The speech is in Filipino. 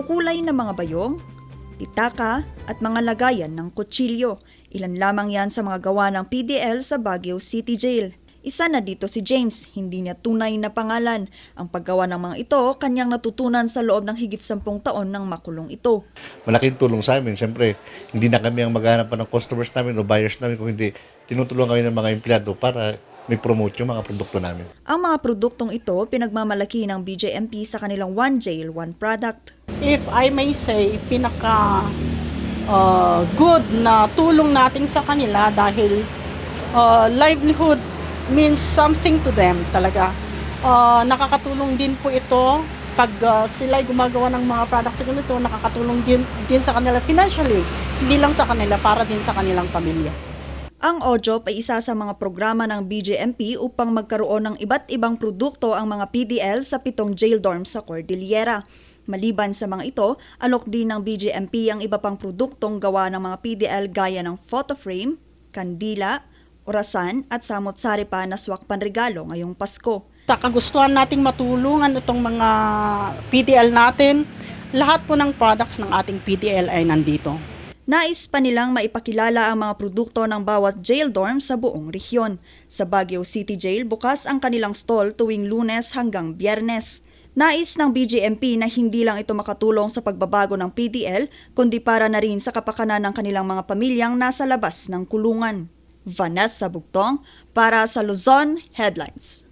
makukulay na mga bayong, pitaka at mga lagayan ng kutsilyo. Ilan lamang yan sa mga gawa ng PDL sa Baguio City Jail. Isa na dito si James, hindi niya tunay na pangalan. Ang paggawa ng mga ito, kanyang natutunan sa loob ng higit sampung taon ng makulong ito. malaking tulong sa amin. Siyempre, hindi na kami ang maghanap pa ng customers namin o buyers namin kung hindi tinutulungan kami ng mga empleyado para may promote yung mga produkto namin. Ang mga produktong ito pinagmamalaki ng BJMP sa kanilang One Jail, One Product. if I may say, pinaka uh, good na tulong natin sa kanila dahil uh, livelihood means something to them talaga. Uh, nakakatulong din po ito pag uh, sila ay gumagawa ng mga products sa ganito, nakakatulong din, din sa kanila financially. Hindi lang sa kanila, para din sa kanilang pamilya. Ang OJOP ay isa sa mga programa ng BJMP upang magkaroon ng iba't ibang produkto ang mga PDL sa pitong jail dorms sa Cordillera. Maliban sa mga ito, alok din ng BJMP ang iba pang produktong gawa ng mga PDL gaya ng photo frame, kandila, orasan at samot-sari pa na swak panregalo ngayong Pasko. Sa kagustuhan nating matulungan itong mga PDL natin, lahat po ng products ng ating PDL ay nandito. Nais pa nilang maipakilala ang mga produkto ng bawat jail dorm sa buong rehiyon. Sa Baguio City Jail, bukas ang kanilang stall tuwing lunes hanggang biyernes. Nais ng BGMP na hindi lang ito makatulong sa pagbabago ng PDL, kundi para na rin sa kapakanan ng kanilang mga pamilyang nasa labas ng kulungan. Vanessa Bugtong para sa Luzon Headlines.